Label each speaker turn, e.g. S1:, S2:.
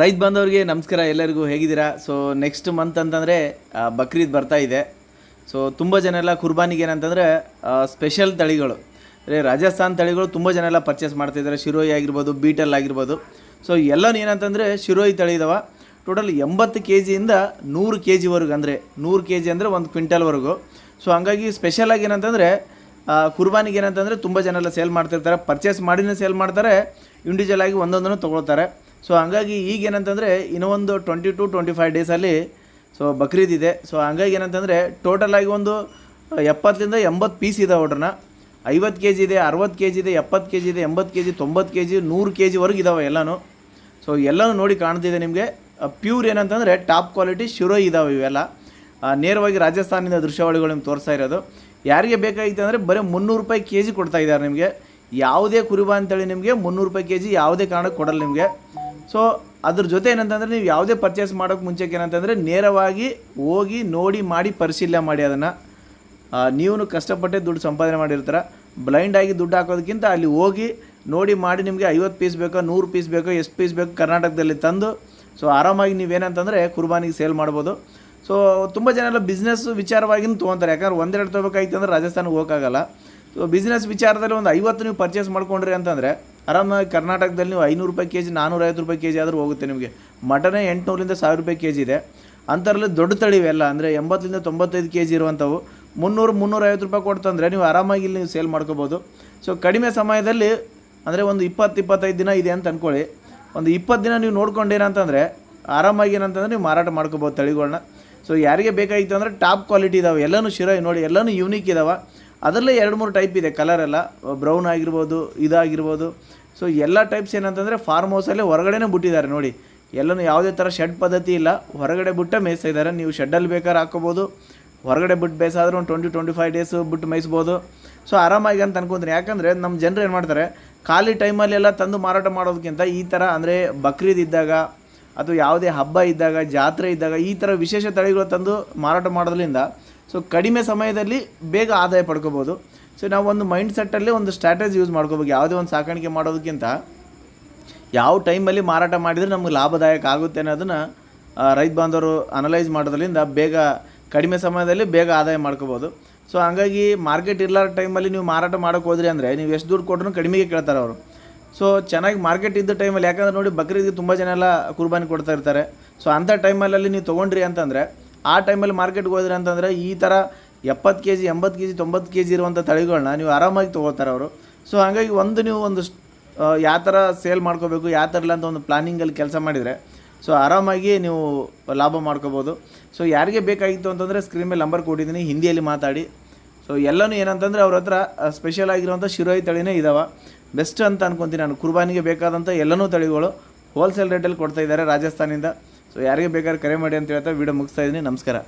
S1: ರೈತ ಬಾಂಧವರಿಗೆ ನಮಸ್ಕಾರ, ಎಲ್ಲರಿಗೂ ಹೇಗಿದ್ದೀರಾ? ಸೊ ನೆಕ್ಸ್ಟ್ ಮಂತ್ ಅಂತಂದರೆ ಬಕ್ರೀದ್ ಬರ್ತಾ ಇದೆ. ಸೊ ತುಂಬ ಜನ ಎಲ್ಲ ಕುರ್ಬಾನಿಗೆ ಏನಂತಂದರೆ ಸ್ಪೆಷಲ್ ತಳಿಗಳು. ಅಂದರೆ ರಾಜಸ್ಥಾನ್ ತಳಿಗಳು ತುಂಬ ಜನ ಎಲ್ಲ ಪರ್ಚೇಸ್ ಮಾಡ್ತಾಯಿದ್ದಾರೆ ಶಿರೋಯಿ ಆಗಿರ್ಬೋದು, ಬೀಟಲ್ ಆಗಿರ್ಬೋದು. ಸೊ ಎಲ್ಲನೂ ಏನಂತಂದರೆ ಶಿರೋಯಿ ತಳಿ ಇದಾವ. ಟೋಟಲ್ ಎಂಬತ್ತು ಕೆ ಜಿಯಿಂದ ನೂರು ಕೆ ಜಿವರೆಗೂ ಅಂದರೆ ನೂರು ಕೆ ಜಿ ಅಂದರೆ ಒಂದು ಕ್ವಿಂಟಲ್ವರೆಗೂ. ಸೊ ಹಂಗಾಗಿ ಸ್ಪೆಷಲಾಗಿ ಏನಂತಂದರೆ ಕುರ್ಬಾನಿಗೆ ಏನಂತಂದರೆ ತುಂಬ ಜನ ಎಲ್ಲ ಸೇಲ್ ಮಾಡ್ತಿರ್ತಾರೆ. ಪರ್ಚೇಸ್ ಮಾಡಿನೇ ಸೇಲ್ ಮಾಡ್ತಾರೆ. ಇಂಡಿವಿಜುವಲ್ ಆಗಿ ಒಂದೊಂದನ್ನು ತೊಗೊಳ್ತಾರೆ. ಸೊ ಹಂಗಾಗಿ ಈಗ ಏನಂತಂದರೆ, ಇನ್ನೂ ಒಂದು ಟ್ವೆಂಟಿ ಟು ಟ್ವೆಂಟಿ ಫೈವ್ ಡೇಸಲ್ಲಿ ಸೊ ಬಕ್ರೀದ್ ಇದೆ. ಸೊ ಹಂಗಾಗಿ ಏನಂತಂದರೆ ಟೋಟಲ್ ಆಗಿ ಒಂದು ಎಪ್ಪತ್ತರಿಂದ ಎಂಬತ್ತು ಪೀಸ್ ಇದೆ ಆರ್ಡ್ರನ್ನ ಐವತ್ತು ಕೆ ಜಿ ಇದೆ, ಅರವತ್ತು ಕೆ ಜಿ ಇದೆ, ಎಪ್ಪತ್ತು ಕೆ ಜಿ ಇದೆ, ಎಂಬತ್ತು ಕೆ ಜಿ ತೊಂಬತ್ತು ಕೆ ಜಿ ನೂರು ಕೆ ಜಿವರೆಗೆ ಇದಾವೆ ಎಲ್ಲನೂ. ಸೊ ಎಲ್ಲನೂ ನೋಡಿ ಕಾಣ್ತಿದೆ ನಿಮಗೆ. ಪ್ಯೂರ್ ಏನಂತಂದರೆ ಟಾಪ್ ಕ್ವಾಲಿಟಿ ಶಿರೋ ಇದಾವೆ ಇವೆಲ್ಲ. ನೇರವಾಗಿ ರಾಜಸ್ಥಾನದಿಂದ ದೃಶ್ಯಾವಳಿಗಳು ನಿಮ್ಗೆ ತೋರಿಸ್ತಾ ಇರೋದು. ಯಾರಿಗೆ ಬೇಕಾಗಿತ್ತು ಅಂದರೆ, ಬರೀ ಮುನ್ನೂರು ರೂಪಾಯಿ ಕೆ ಜಿ ಕೊಡ್ತಾ ಇದ್ದಾರೆ ನಿಮಗೆ. ಯಾವುದೇ ಕುರುಬ ಅಂತೇಳಿ ನಿಮಗೆ ಮುನ್ನೂರು ರೂಪಾಯಿ ಕೆ ಜಿ ಯಾವುದೇ ಕಾರಣಕ್ಕೆ ಕೊಡಲ್ಲ ನಿಮಗೆ. ಸೊ ಅದ್ರ ಜೊತೆ ಏನಂತಂದರೆ ನೀವು ಯಾವುದೇ ಪರ್ಚೇಸ್ ಮಾಡೋಕ್ಕೆ ಮುಂಚೆಗೆ ಏನಂತಂದರೆ ನೇರವಾಗಿ ಹೋಗಿ ನೋಡಿ ಮಾಡಿ ಪರಿಶೀಲನೆ ಮಾಡಿ ಅದನ್ನು. ನೀವು ಕಷ್ಟಪಟ್ಟೆ ದುಡ್ಡು ಸಂಪಾದನೆ ಮಾಡಿರ್ತಾರೆ. ಬ್ಲೈಂಡ್ ಆಗಿ ದುಡ್ಡು ಹಾಕೋದಕ್ಕಿಂತ ಅಲ್ಲಿ ಹೋಗಿ ನೋಡಿ ಮಾಡಿ ನಿಮಗೆ ಐವತ್ತು ಪೀಸ್ ಬೇಕೋ, ನೂರು ಪೀಸ್ ಬೇಕೋ, ಎಷ್ಟು ಪೀಸ್ ಬೇಕು ಕರ್ನಾಟಕದಲ್ಲಿ ತಂದು. ಸೊ ಆರಾಮಾಗಿ ನೀವೇನಂತಂದರೆ ಕುರ್ಬಾನಿಗೆ ಸೇಲ್ ಮಾಡ್ಬೋದು. ಸೊ ತುಂಬ ಜನ ಎಲ್ಲ ಬಿಸ್ನೆಸ್ ವಿಚಾರವಾಗಿನೂ ತೊಗೊತಾರೆ. ಯಾಕಂದ್ರೆ ಒಂದೆರಡು ತೊಗೋಬೇಕಾಗಿತ್ತು ಅಂದರೆ ರಾಜಸ್ಥಾನಕ್ಕೆ ಹೋಗೋಕ್ಕಾಗಲ್ಲ. ಸೊ ಬಿಸ್ನೆಸ್ ವಿಚಾರದಲ್ಲಿ ಒಂದು ಐವತ್ತು ನೀವು ಪರ್ಚೇಸ್ ಮಾಡ್ಕೊಂಡ್ರಿ ಅಂತಂದರೆ ಆರಾಮಾಗಿ ಕರ್ನಾಟಕದಲ್ಲಿ ನೀವು ಐನೂರು ರೂಪಾಯಿ ಕೆ ಜಿ ನಾನ್ನೂರೈವತ್ತು ರೂಪಾಯಿ ಕೆ ಜಿ ಆದರೂ ಹೋಗುತ್ತೆ ನಿಮಗೆ. ಮಟನೇ ಎಂಟುನೂರಿಂದ ಸಾವಿರ ರೂಪಾಯಿ ಕೆ ಜಿ ಇದೆ. ಅಂಥರಲ್ಲಿ ದೊಡ್ಡ ತಳಿವೆಲ್ಲ ಅಂದರೆ ಎಂಬತ್ತರಿಂದ ತೊಂಬತ್ತೈದು ಕೆ ಜಿ ಇರುವಂಥವು. ಮುನ್ನೂರು, ಮುನ್ನೂರೈವತ್ತು ರೂಪಾಯಿ ಕೊಡ್ತಂದರೆ ನೀವು ಆರಾಮಾಗಿ ಇಲ್ಲಿ ನೀವು ಸೇಲ್ ಮಾಡ್ಕೋಬೋದು. ಸೊ ಕಡಿಮೆ ಸಮಯದಲ್ಲಿ, ಅಂದರೆ ಒಂದು ಇಪ್ಪತ್ತು, ಇಪ್ಪತ್ತೈದು ದಿನ ಇದೆ ಅಂತ ಅಂದ್ಕೊಳ್ಳಿ ಒಂದು ಇಪ್ಪತ್ತು ದಿನ ನೀವು ನೋಡ್ಕೊಂಡೇನಂತಂದರೆ ಆರಾಮಾಗಿ ಏನಂತಂದರೆ ನೀವು ಮಾರಾಟ ಮಾಡ್ಕೋಬೋದು ತಳಿಗಳನ್ನ ಸೊ ಯಾರಿಗೆ ಬೇಕಾಗಿತ್ತು ಅಂದರೆ ಟಾಪ್ ಕ್ವಾಲಿಟಿ ಇದಾವೆ. ಎಲ್ಲನೂ ಶಿರೋ ನೋಡಿ, ಎಲ್ಲನೂ ಯೂನಿಕ್ ಇದಾವೆ. ಅದರಲ್ಲೇ ಎರಡು ಮೂರು ಟೈಪ್ ಇದೆ ಕಲರ್ ಎಲ್ಲ. ಬ್ರೌನ್ ಆಗಿರ್ಬೋದು, ಇದಾಗಿರ್ಬೋದು. ಸೊ ಎಲ್ಲ ಟೈಪ್ಸ್ ಏನಂತಂದರೆ ಫಾರ್ಮ್ ಹೌಸಲ್ಲೇ ಹೊರಗಡೆನೇ ಬಿಟ್ಟಿದ್ದಾರೆ ನೋಡಿ. ಎಲ್ಲನೂ ಯಾವುದೇ ಥರ ಶೆಡ್ ಪದ್ಧತಿ ಇಲ್ಲ. ಹೊರಗಡೆ ಬಿಟ್ಟೆ ಮೇಯಿಸ್ತಾಯಿದ್ದಾರೆ ನೀವು ಶೆಡ್ಡಲ್ಲಿ ಬೇಕಾದ್ರೆ ಹಾಕೋಬೋದು ಹೊರಗಡೆ ಬಿಟ್ಟು ಬೇಸಾದರೂ ಒಂದು ಟ್ವೆಂಟಿ ಟ್ವೆಂಟಿ ಫೈವ್ ಡೇಸು ಬಿಟ್ಟು ಮೇಯಿಸ್ಬೋದು. ಸೊ ಆರಾಮಾಗಿ ಅಂತ ಅನ್ಕೊಂತೀನಿ. ಯಾಕಂದರೆ ನಮ್ಮ ಜನರು ಏನು ಮಾಡ್ತಾರೆ, ಖಾಲಿ ಟೈಮಲ್ಲೆಲ್ಲ ತಂದು ಮಾರಾಟ ಮಾಡೋದಕ್ಕಿಂತ ಈ ಥರ ಅಂದರೆ ಬಕ್ರೀದ್ ಇದ್ದಾಗ ಅಥವಾ ಯಾವುದೇ ಹಬ್ಬ ಇದ್ದಾಗ, ಜಾತ್ರೆ ಇದ್ದಾಗ ಈ ಥರ ವಿಶೇಷ ತಳಿಗಳು ತಂದು ಮಾರಾಟ ಮಾಡೋದ್ರಿಂದ ಸೊ ಕಡಿಮೆ ಸಮಯದಲ್ಲಿ ಬೇಗ ಆದಾಯ ಪಡ್ಕೋಬೋದು. ಸೊ ನಾವು ಒಂದು ಮೈಂಡ್ ಸೆಟ್ಟಲ್ಲಿ ಒಂದು ಸ್ಟ್ರಾಟಜಿ ಯೂಸ್ ಮಾಡ್ಕೋಬೇಕು. ಯಾವುದೇ ಒಂದು ಸಾಕಾಣಿಕೆ ಮಾಡೋದಕ್ಕಿಂತ ಯಾವ ಟೈಮಲ್ಲಿ ಮಾರಾಟ ಮಾಡಿದರೆ ನಮಗೆ ಲಾಭದಾಯಕ ಆಗುತ್ತೆ ಅನ್ನೋದನ್ನು ರೈತ ಬಾಂಧವರು ಅನಲೈಸ್ ಮಾಡೋದ್ರಿಂದ ಬೇಗ, ಕಡಿಮೆ ಸಮಯದಲ್ಲಿ ಬೇಗ ಆದಾಯ ಮಾಡ್ಕೋಬೋದು. ಸೊ ಹಂಗಾಗಿ ಮಾರ್ಕೆಟ್ ಇರ್ಲಾರ ಟೈಮಲ್ಲಿ ನೀವು ಮಾರಾಟ ಮಾಡೋಕೆ ಹೋದ್ರಿ ಅಂದರೆ ನೀವು ಎಷ್ಟು ದುಡ್ಡು ಕೊಟ್ಟರು ಕಡಿಮೆಗೆ ಕೇಳ್ತಾರೆ ಅವರು. ಸೊ ಚೆನ್ನಾಗಿ ಮಾರ್ಕೆಟ್ ಇದ್ದ ಟೈಮಲ್ಲಿ ಯಾಕಂದ್ರೆ ನೋಡಿ ಬಕ್ರೀದ್ಗೆ ತುಂಬ ಜನ ಎಲ್ಲ ಕುರ್ಬಾನಿ ಕೊಡ್ತಾ ಇರ್ತಾರೆ. ಸೊ ಅಂಥ ಟೈಮಲ್ಲಿ ನೀವು ತೊಗೊಂಡ್ರಿ ಅಂತಂದರೆ ಆ ಟೈಮಲ್ಲಿ ಮಾರ್ಕೆಟ್ಗೆ ಹೋದ್ರೆ ಅಂತಂದರೆ ಈ ಥರ ಎಪ್ಪತ್ತು ಕೆ ಜಿ ಎಂಬತ್ತು ಕೆ ಜಿ ತೊಂಬತ್ತು ಕೆ ಜಿ ಇರುವಂಥ ತಳಿಗಳನ್ನ ನೀವು ಆರಾಮಾಗಿ ತೊಗೋತಾರೆ ಅವರು. ಸೊ ಹಾಗಾಗಿ ಒಂದು ನೀವು ಒಂದು ಯಾವ ಥರ ಸೇಲ್ ಮಾಡ್ಕೋಬೇಕು, ಯಾವ ಥರ ಇಲ್ಲ ಅಂತ ಒಂದು ಪ್ಲಾನಿಂಗಲ್ಲಿ ಕೆಲಸ ಮಾಡಿದರೆ ಸೊ ಆರಾಮಾಗಿ ನೀವು ಲಾಭ ಮಾಡ್ಕೋಬೋದು. ಸೊ ಯಾರಿಗೆ ಬೇಕಾಗಿತ್ತು ಅಂತಂದರೆ ಸ್ಕ್ರೀನ್ ಮೇಲೆ ನಂಬರ್ ಕೊಟ್ಟಿದ್ದೀನಿ, ಹಿಂದಿಯಲ್ಲಿ ಮಾತಾಡಿ. ಸೊ ಎಲ್ಲನೂ ಏನಂತಂದರೆ ಅವ್ರ ಹತ್ರ ಸ್ಪೆಷಲ್ ಆಗಿರುವಂಥ ಶಿರೋಯಿ ತಳಿನೇ ಇದಾವೆ. ಬೆಸ್ಟ್ ಅಂತ ಅನ್ಕೊತೀನಿ ನಾನು. ಕುರ್ಬಾನಿಗೆ ಬೇಕಾದಂಥ ಎಲ್ಲನೂ ತಳಿಗಳು ಹೋಲ್ಸೇಲ್ ರೇಟಲ್ಲಿ ಕೊಡ್ತಾ ಇದ್ದಾರೆ ರಾಜಸ್ಥಾನಿಂದ. ಸೊ ಯಾರಿಗೆ ಬೇಕಾದ್ರೆ ಕರೆ ಮಾಡಿ ಅಂತ ಹೇಳ್ತಾ ವಿಡಿಯೋ ಮುಗಿಸ್ತಾ ಇದ್ದೀನಿ. ನಮಸ್ಕಾರ.